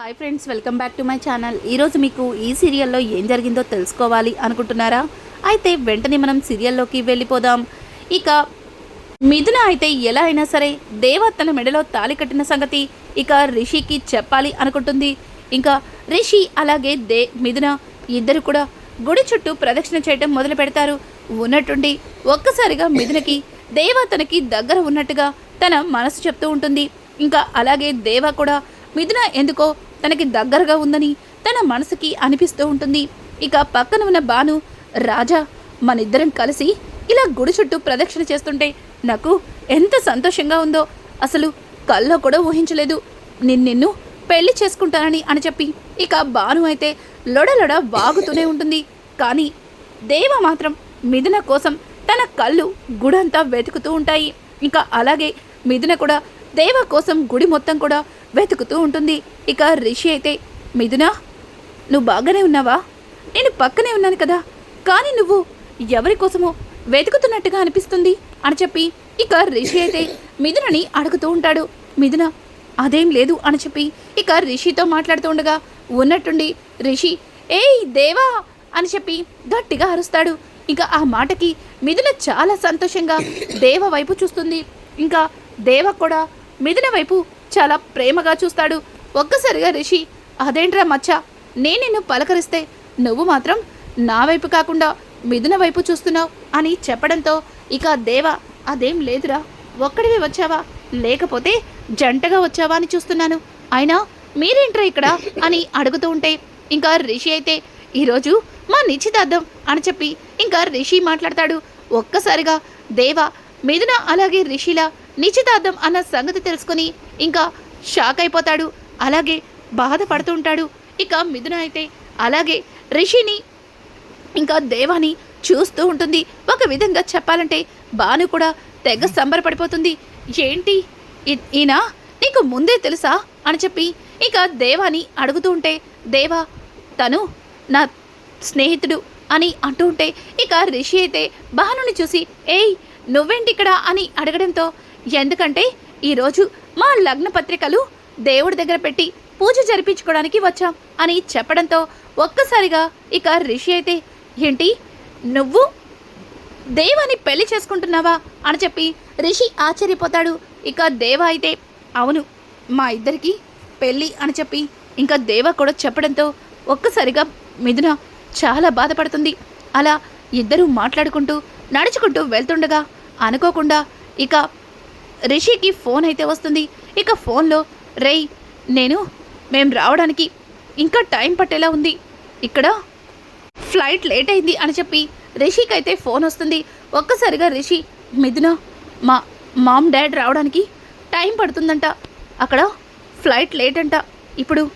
Hi friends welcome back to my channel. ఈరోజు మీకు ఈ సీరియల్లో ఏం జరిగిందో తెలుసుకోవాలి అనుకుంటున్నారా? అయితే వెంటనే మనం సీరియల్లోకి వెళ్ళిపోదాం. ఇక మిథున అయితే ఎలా అయినా సరే దేవ తన మెడలో తాళి కట్టిన సంగతి ఇక రిషికి చెప్పాలి అనుకుంటుంది. ఇంకా రిషి అలాగే దే మిథున ఇద్దరు కూడా గుడి చుట్టూ ప్రదక్షిణ చేయడం మొదలు పెడతారు. ఉన్నట్టుండి ఒక్కసారిగా మిథునకి దేవ తనకి దగ్గర ఉన్నట్టుగా తన మనసు చెప్తూ ఉంటుంది. ఇంకా అలాగే దేవ కూడా మిథున ఎందుకో తనకి దగ్గరగా ఉందని తన మనసుకి అనిపిస్తూ ఉంటుంది. ఇక పక్కన ఉన్న బాను రాజా మనిద్దరం కలిసి ఇలా గుడి చుట్టూ ప్రదక్షిణ చేస్తుంటే నాకు ఎంత సంతోషంగా ఉందో. అసలు కల్లో కూడా ఊహించలేదు. నిన్ను నిన్ను పెళ్ళి చేసుకుంటానని అని చెప్పి ఇక బాను అయితే లొడలొడ వాగుతూనే ఉంటుంది. కానీ దేవ మాత్రం మిథున కోసం తన కళ్ళు గుడంతా వెతుకుతూ ఉంటాయి. ఇంకా అలాగే మిథున కూడా దేవ కోసం గుడి మొత్తం కూడా వెతుకుతూ ఉంటుంది. ఇక రిషి అయితే మిథున నువ్వు బాగానే ఉన్నావా? నేను పక్కనే ఉన్నాను కదా. కానీ నువ్వు ఎవరి కోసమో వెతుకుతున్నట్టుగా అనిపిస్తుంది అని చెప్పి ఇక రిషి అయితే మిథునని అడుగుతూ ఉంటాడు. మిథున అదేం లేదు అని చెప్పి ఇక రిషితో మాట్లాడుతూ ఉండగా ఉన్నట్టుండి రిషి ఏయ్ దేవా అని చెప్పి గట్టిగా అరుస్తాడు. ఇంకా ఆ మాటకి మిథున చాలా సంతోషంగా దేవ వైపు చూస్తుంది. ఇంకా దేవ కూడా మిథున వైపు చాలా ప్రేమగా చూస్తాడు. ఒక్కసారిగా రిషి అదేంట్రా మచ్చ? నేను నిన్ను పలకరిస్తే నువ్వు మాత్రం నా వైపు కాకుండా మిథున వైపు చూస్తున్నావు అని చెప్పడంతో ఇక దేవ అదేం లేదురా ఒక్కడివి వచ్చావా? లేకపోతే జంటగా వచ్చావా అని చూస్తున్నాను. అయినా మీరేంట్రా ఇక్కడ? అని అడుగుతూ ఉంటే ఇంకా రిషి అయితే ఈరోజు మా నిశ్చితార్థం అని చెప్పి ఇంకా రిషి మాట్లాడతాడు. ఒక్కసారిగా దేవ మిథున అలాగే రిషిలా నిశ్చితార్థం అన్న సంగతి తెలుసుకొని ఇంకా షాక్ అయిపోతాడు. అలాగే బాధపడుతూ ఉంటాడు. ఇక మిథున అయితే అలాగే రిషిని ఇంకా దేవాని చూస్తూ ఉంటుంది. ఒక విధంగా చెప్పాలంటే బాను కూడా తెగ సంబరపడిపోతుంది. ఏంటి? ఈ- ఈయన నీకు ముందే తెలుసా? అని చెప్పి ఇక దేవాని అడుగుతూ ఉంటే దేవా తను నా స్నేహితుడు అని అంటూ ఉంటే ఇక రిషి అయితే భానుని చూసి ఏయ్ నువ్వేంటి ఇక్కడ అని అడగడంతో ఎందుకంటే ఈరోజు మా లగ్న పత్రికలు దేవుడి దగ్గర పెట్టి పూజ జరిపించుకోవడానికి వచ్చాం అని చెప్పడంతో ఒక్కసారిగా ఇక రిషి అయితే ఏంటి? నువ్వు దేవాని పెళ్ళి చేసుకుంటున్నావా? అని చెప్పి రిషి ఆశ్చర్యపోతాడు. ఇక దేవ అయితే అవును మా ఇద్దరికి పెళ్ళి అని చెప్పి ఇంకా దేవ కూడా చెప్పడంతో ఒక్కసారిగా మిథున చాలా బాధపడుతుంది. అలా ఇద్దరూ మాట్లాడుకుంటూ నడుచుకుంటూ వెళ్తుండగా అనుకోకుండా ఇక రిషికి ఫోన్ అయితే వస్తుంది. ఇక ఫోన్లో రేయ్ నేను మేం రావడానికి ఇంకా టైం పట్టేలా ఉంది. ఇక్కడ ఫ్లైట్ లేట్ అయింది అని చెప్పి రిషికి అయితే ఫోన్ వస్తుంది. ఒక్కసారిగా రిషి మిథున మా మామ్ డాడ్ రావడానికి టైం పడుతుందంట. అక్కడ ఫ్లైట్ లేట్ అంట. ఇప్పుడు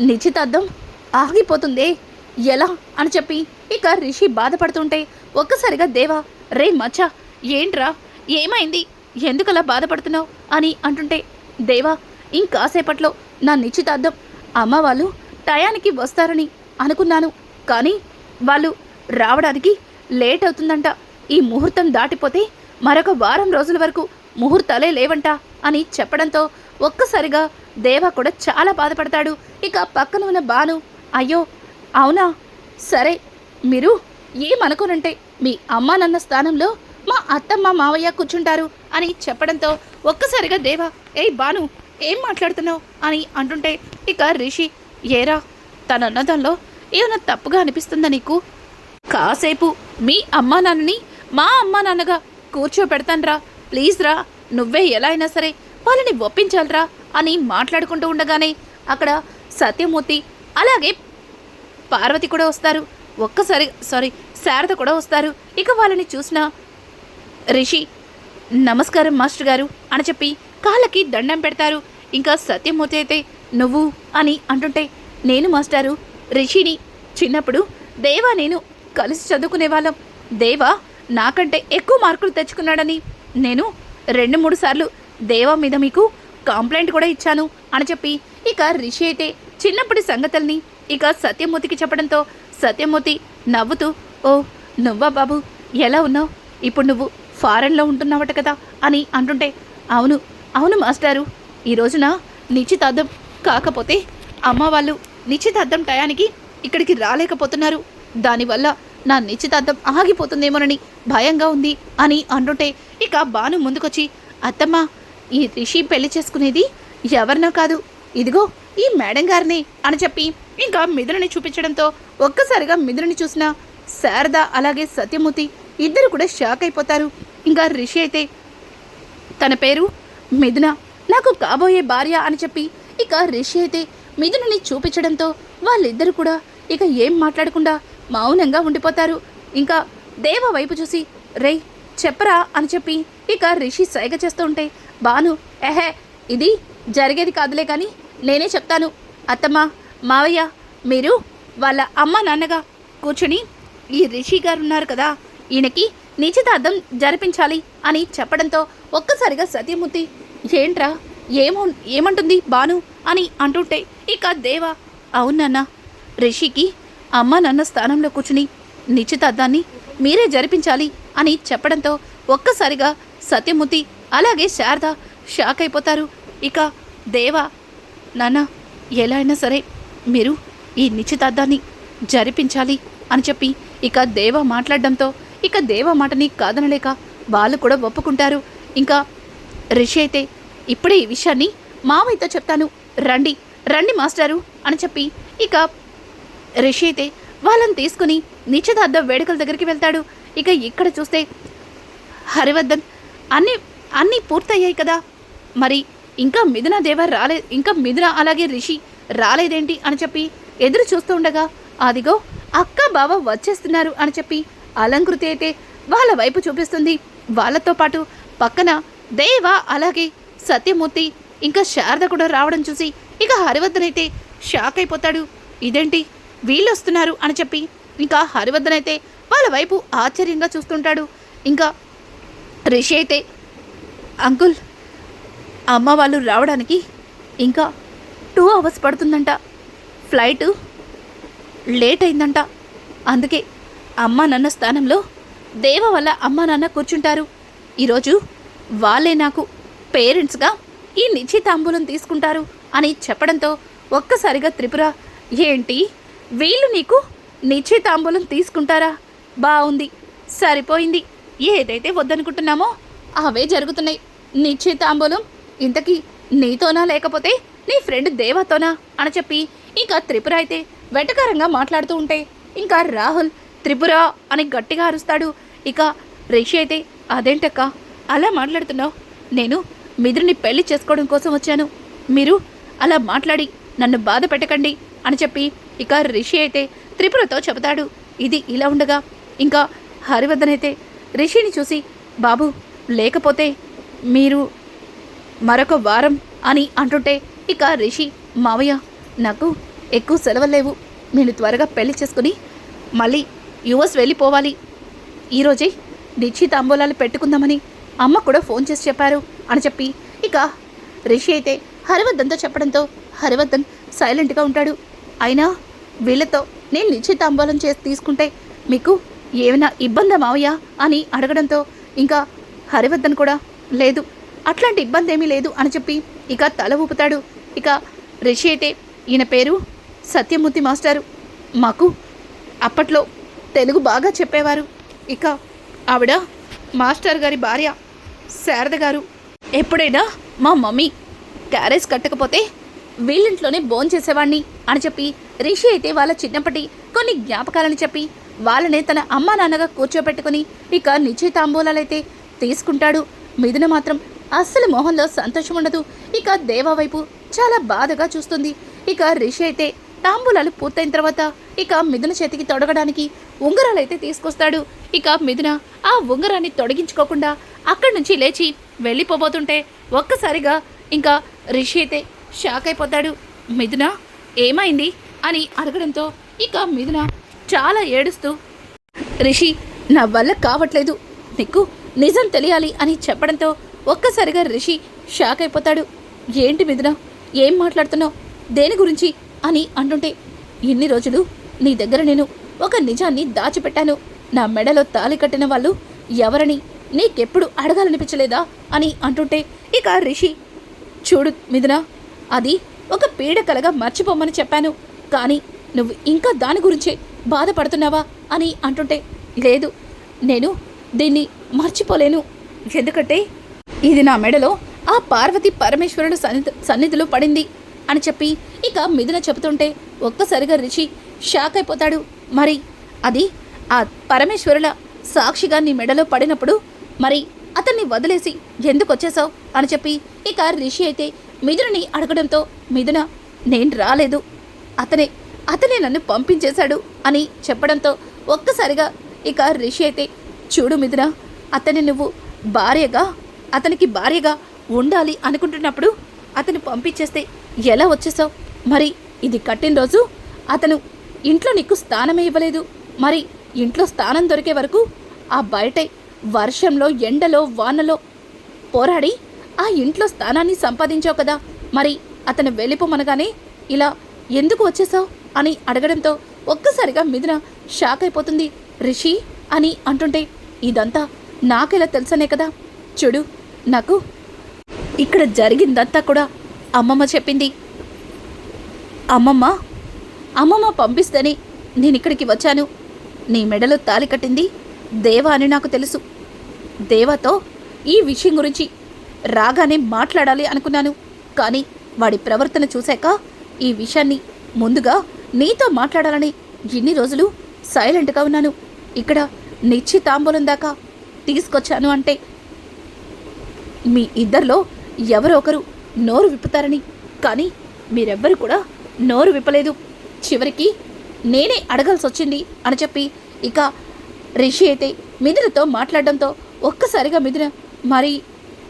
నిశ్చితార్థం ఆగిపోతుందే. ఎలా? అని చెప్పి ఇక రిషి బాధపడుతుంటే ఒక్కసారిగా దేవా రే మచ్చ ఏంట్రా? ఏమైంది? ఎందుకలా బాధపడుతున్నావు అని అంటుంటే దేవా ఇంకాసేపట్లో నా నిశ్చితార్థం అమ్మ వాళ్ళు టయానికి వస్తారని అనుకున్నాను. కానీ వాళ్ళు రావడానికి లేట్ అవుతుందంట. ఈ ముహూర్తం దాటిపోతే మరొక వారం రోజుల వరకు ముహూర్తాలే లేవంట అని చెప్పడంతో ఒక్కసారిగా దేవా కూడా చాలా బాధపడతాడు. ఇక పక్కన ఉన్న బాను అయ్యో అవునా? సరే మీరు ఏమనుకోనంటే మీ అమ్మా నాన్న స్థానంలో మా అత్తమ్మ మావయ్య కూర్చుంటారు అని చెప్పడంతో ఒక్కసారిగా దేవా ఏయ్ బాను ఏం మాట్లాడుతున్నావు? అని అంటుంటే ఇక రిషి ఏరా తన అన్నదంలో ఏమైనా తప్పుగా అనిపిస్తుందా నీకు? కాసేపు మీ అమ్మా నాన్నని మా అమ్మా నాన్నగా కూర్చోపెడతాన్రా ప్లీజ్ రా నువ్వే ఎలా అయినా సరే వాళ్ళని ఒప్పించాలిరా అని మాట్లాడుకుంటూ ఉండగానే అక్కడ సత్యమూర్తి అలాగే పార్వతి కూడా వస్తారు. ఒక్కసారి సారీ శారద కూడా వస్తారు. ఇక వాళ్ళని చూసిన రిషి నమస్కారం మాస్టర్ గారు అని చెప్పి కాళ్ళకి దండం పెడతారు. ఇంకా సత్యమూర్తి అయితే నువ్వు అని అంటుంటే నేను మాస్టారు రిషిని. చిన్నప్పుడు దేవా నేను కలిసి చదువుకునే వాళ్ళం దేవా నాకంటే ఎక్కువ మార్కులు తెచ్చుకున్నాడని. నేను రెండు మూడు సార్లు దేవా మీద మీకు కంప్లైంట్ కూడా ఇచ్చాను అని చెప్పి ఇక రిషి అయితే చిన్నప్పటి సంగతుల్ని ఇక సత్యమూర్తికి చెప్పడంతో సత్యమూర్తి నవ్వుతూ ఓ నువ్వా బాబు? ఎలా ఉన్నావు? ఇప్పుడు నువ్వు ఫారెన్లో ఉంటున్నావట కదా అని అంటుంటే అవును అవును మాస్టారు. ఈ రోజున నిశ్చితార్థం కాకపోతే అమ్మ వాళ్ళు నిశ్చితార్థం టయానికి ఇక్కడికి రాలేకపోతున్నారు. దానివల్ల నా నిశ్చితార్థం ఆగిపోతుందేమోనని భయంగా ఉంది అని అంటుంటే ఇక బాను ముందుకొచ్చి అత్తమ్మ ఈ రిషి పెళ్ళి చేసుకునేది ఎవరినో కాదు. ఇదిగో ఈ మేడం గారిని అని చెప్పి ఇంకా మిథునని చూపించడంతో ఒక్కసారిగా మిథునని చూసిన శారద అలాగే సత్యమూర్తి ఇద్దరు కూడా షాక్ అయిపోతారు. ఇంకా రిషి అయితే తన పేరు మిథున. నాకు కాబోయే భార్య అని చెప్పి ఇక రిషి అయితే మిథునని చూపించడంతో వాళ్ళిద్దరు కూడా ఇక ఏం మాట్లాడకుండా మౌనంగా ఉండిపోతారు. ఇంకా దేవ వైపు చూసి రేయ్ చెప్పరా? అని చెప్పి ఇక రిషి సైగ చేస్తూ ఉంటే బాను ఎహే ఇది జరిగేది కాదులే కానీ నేనే చెప్తాను. అత్తమ్మ మావయ్య మీరు వాళ్ళ అమ్మ నాన్నగా కూర్చుని ఈ రిషి గారు ఉన్నారు కదా ఈయనకి నిశ్చితార్థం జరిపించాలి అని చెప్పడంతో ఒక్కసారిగా సత్యమూర్తి ఏంట్రా? ఏమో ఏమంటుంది బాను? అని అంటుంటే ఇక దేవ అవునన్న రిషికి అమ్మ నాన్న స్థానంలో కూర్చుని నిశ్చితార్థాన్ని మీరే జరిపించాలి అని చెప్పడంతో ఒక్కసారిగా సత్యమూర్తి అలాగే శారద షాక్ అయిపోతారు. ఇక దేవ నాన్న ఎలా అయినా సరే మీరు ఈ నిశ్చితార్థాన్ని జరిపించాలి అని చెప్పి ఇక దేవ మాట్లాడడంతో ఇక దేవ మాటని కాదనలేక వాళ్ళు కూడా ఒప్పుకుంటారు. ఇంకా రిషి అయితే ఇప్పుడే ఈ విషయాన్ని మామయ్యతో చెప్తాను. రండి రండి మాస్టారు అని చెప్పి ఇక రిషి అయితే వాళ్ళని తీసుకుని నిశ్చితార్థ వేడుకల దగ్గరికి వెళ్తాడు. ఇక ఇక్కడ చూస్తే హరివర్ధన్ అన్ని అన్నీ పూర్తయ్యాయి కదా. మరి ఇంకా మిథున దేవ రాలే ఇంకా మిథున అలాగే రిషి రాలేదేంటి అని చెప్పి ఎదురు చూస్తూ ఉండగా అదిగో అక్క బావ వచ్చేస్తున్నారు అని చెప్పి అలంకృతి అయితే వాళ్ళ వైపు చూపిస్తుంది. వాళ్ళతో పాటు పక్కన దేవ అలాగే సత్యమూర్తి ఇంకా శారద కూడా రావడం చూసి ఇక హరివర్ధన్ అయితే షాక్ అయిపోతాడు. ఇదేంటి? వీళ్ళు వస్తున్నారు అని చెప్పి ఇంకా హరివర్ధన్ అయితే వాళ్ళ వైపు ఆశ్చర్యంగా చూస్తుంటాడు. ఇంకా రిషి అయితే అంకుల్ అమ్మ వాళ్ళు రావడానికి ఇంకా టూ అవర్స్ పడుతుందంట. ఫ్లైట్ లేట్ అయిందంట. అందుకే అమ్మ నాన్న స్థానంలో దేవ వల్ల అమ్మ నాన్న కూర్చుంటారు. ఈరోజు వాళ్ళే నాకు పేరెంట్స్గా ఈ నిశ్చితాంబూలం తీసుకుంటారు అని చెప్పడంతో ఒక్కసారిగా త్రిపుర ఏంటి? వీళ్ళు నీకు నిశ్చితాంబూలం తీసుకుంటారా? బాగుంది సరిపోయింది. ఏదైతే వద్దనుకుంటున్నామో అవే జరుగుతున్నాయి. నిశ్చితాంబూలం ఇంతకీ నీతోనా లేకపోతే నీ ఫ్రెండ్ దేవతోనా? అని చెప్పి ఇంకా త్రిపుర అయితే వెటకారంగా మాట్లాడుతూ ఉంటే ఇంకా రాహుల్ త్రిపుర అని గట్టిగా అరుస్తాడు. ఇక రిషి అయితే అదేంటక్క? అలా మాట్లాడుతున్నావు? నేను మిదురుని పెళ్ళి చేసుకోవడం కోసం వచ్చాను. మీరు అలా మాట్లాడి నన్ను బాధ పెట్టకండి అని చెప్పి ఇక రిషి అయితే త్రిపురతో చెబుతాడు. ఇది ఇలా ఉండగా ఇంకా హరివర్ధన్ అయితే రిషిని చూసి బాబు లేకపోతే మీరు మరొక వారం అని అంటుంటే ఇక రిషి మావయ్య నాకు ఎక్కువ సెలవులు లేవు. నేను త్వరగా పెళ్ళి చేసుకుని మళ్ళీ యుఎస్ వెళ్ళిపోవాలి. ఈరోజే నిశ్చితాంబూలాలు పెట్టుకుందామని అమ్మ కూడా ఫోన్ చేసి చెప్పారు అని చెప్పి ఇక రిషి అయితే హరివర్ధన్తో చెప్పడంతో హరివర్ధన్ సైలెంట్గా ఉంటాడు. అయినా వీళ్ళతో నేను నిశ్చితాంబూలం చేసి తీసుకుంటే మీకు ఏమైనా ఇబ్బందా మావయ్య అని అడగడంతో ఇంకా హరివర్ధన్ కూడా లేదు అట్లాంటి ఇబ్బంది ఏమీ లేదు అని చెప్పి ఇక తల ఊపుతాడు. ఇక రిషి అయితే ఈయన పేరు సత్యమూర్తి మాస్టారు. మాకు అప్పట్లో తెలుగు బాగా చెప్పేవారు. ఇక ఆవిడ మాస్టర్ గారి భార్య శారద గారు. ఎప్పుడైనా మా మమ్మీ క్యారేజ్ కట్టకపోతే వీళ్ళింట్లోనే బోన్ చేసేవాడిని అని చెప్పి రిషి అయితే వాళ్ళ చిన్నప్పటి కొన్ని జ్ఞాపకాలని చెప్పి వాళ్ళనే తన అమ్మ నాన్నగా కూర్చోబెట్టుకుని ఇక నిశ్చితాంబూలాలైతే తీసుకుంటాడు. మిథున మాత్రం అస్సలు మొహంలో సంతోషం ఉండదు ఇక దేవా వైపు చాలా బాధగా చూస్తుంది. ఇక రిషి అయితే తాంబూలాలు పూర్తయిన తర్వాత ఇక మిథున చేతికి తొడగడానికి ఉంగరాలైతే తీసుకొస్తాడు. ఇక మిథున ఆ ఉంగరాన్ని తొడిగించుకోకుండా అక్కడి నుంచి లేచి వెళ్ళిపోబోతుంటే ఒక్కసారిగా ఇంకా రిషి అయితే షాక్ అయిపోతాడు. మిథున ఏమైంది? అని అడగడంతో ఇక మిథున చాలా ఏడుస్తూ రిషి నా వల్ల కావట్లేదు. నీకు నిజం తెలియాలి అని చెప్పడంతో ఒక్కసారిగా రిషి షాక్ అయిపోతాడు. ఏంటి మిథున? ఏం మాట్లాడుతున్నావు? దేని గురించి అని అంటుంటే ఇన్ని రోజులు నీ దగ్గర నేను ఒక నిజాన్ని దాచిపెట్టాను. నా మెడలో తాళి కట్టిన వాళ్ళు ఎవరని నీకెప్పుడు అడగాలనిపించలేదా? అని అంటుంటే ఇక రిషి చూడు మిథున అది ఒక పీడకలగా మర్చిపోమని చెప్పాను. కానీ నువ్వు ఇంకా దాని గురించే బాధపడుతున్నావా? అని అంటుంటే లేదు నేను దీన్ని మర్చిపోలేను. ఎందుకంటే ఇది నా మెడలో ఆ పార్వతి పరమేశ్వరుడు సన్నిధి సన్నిధిలో పడింది. అని చెప్పి ఇక మిథున చెబుతుంటే ఒక్కసారిగా రిషి షాక్ అయిపోతాడు. మరి అది ఆ పరమేశ్వరుల సాక్షిగా నీ మెడలో పడినప్పుడు మరి అతన్ని వదిలేసి ఎందుకు వచ్చేసావు? అని చెప్పి ఇక రిషి అయితే మిథునని అడగడంతో మిథున నేను రాలేదు. అతనే అతనే నన్ను పంపించేశాడు అని చెప్పడంతో ఒక్కసారిగా ఇక రిషి అయితే చూడు మిథున అతని నువ్వు భార్యగా అతనికి భార్యగా ఉండాలి అనుకుంటున్నప్పుడు అతను పంపించేస్తే ఎలా వచ్చేసావు? మరి ఇది కట్టిన రోజు అతను ఇంట్లో నీకు స్థానమే ఇవ్వలేదు. మరి ఇంట్లో స్థానం దొరికే వరకు ఆ బయటే వర్షంలో ఎండలో వానలో పోరాడి ఆ ఇంట్లో స్థానాన్ని సంపాదించావు కదా. మరి అతను వెళ్ళిపోమనగానే ఇలా ఎందుకు వచ్చేసావు అని అడగడంతో ఒక్కసారిగా మిథున షాక్ అయిపోతుంది. రిషి అని అంటుంటే ఇదంతా నాకెలా తెలుసనే కదా? చూడు నాకు ఇక్కడ జరిగిందంతా కూడా అమ్మమ్మ చెప్పింది. అమ్మమ్మ అమ్మమ్మ పంపిస్తేనే నేను ఇక్కడికి వచ్చాను. నీ మెడలో తాలి కట్టింది దేవా అని నాకు తెలుసు. దేవాతో ఈ విషయం గురించి రాగానే మాట్లాడాలి అనుకున్నాను. కానీ వాడి ప్రవర్తన చూశాక ఈ విషయాన్ని ముందుగా నీతో మాట్లాడాలని ఇన్ని రోజులు సైలెంట్గా ఉన్నాను. ఇక్కడ నిశ్చితాంబూలం దాకా తీసుకొచ్చాను అంటే మీ ఇద్దరిలో ఎవరో ఒకరు నోరు విప్పుతారని. కానీ మీరెవ్వరు కూడా నోరు విప్పలేదు. చివరికి నేనే అడగాల్సి వచ్చింది అని చెప్పి ఇక రిషి అయితే మిథునతో మాట్లాడడంతో ఒక్కసారిగా మిథున మరి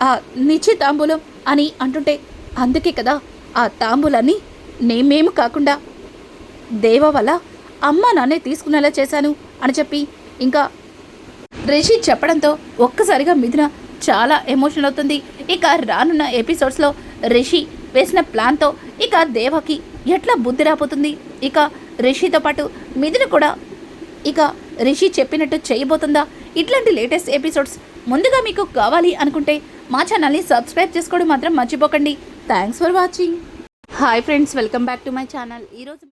ఆ నిశ్చయ తాంబూలం అని అంటుంటే అందుకే కదా ఆ తాంబూలాన్ని నేమేమి కాకుండా దేవ వల్ల అమ్మ నాన్నే తీసుకునేలా చేశాను అని చెప్పి ఇంకా రిషి చెప్పడంతో ఒక్కసారిగా మిథున చాలా ఎమోషనల్ అవుతుంది. ఇక రానున్న ఎపిసోడ్స్లో రిషి వేసిన ప్లాన్తో ఇక దేవకి ఎట్లా బుద్ధి రాబోతుంది? ఇక రిషితో పాటు మిథున కూడా ఇక రిషి చెప్పినట్టు చేయబోతుందా? ఇట్లాంటి లేటెస్ట్ ఎపిసోడ్స్ ముందుగా మీకు కావాలి అనుకుంటే మా ఛానల్ని సబ్స్క్రైబ్ చేసుకోవడం మాత్రం మర్చిపోకండి. Thanks for watching. Hi friends welcome back to my channel. ఈరోజు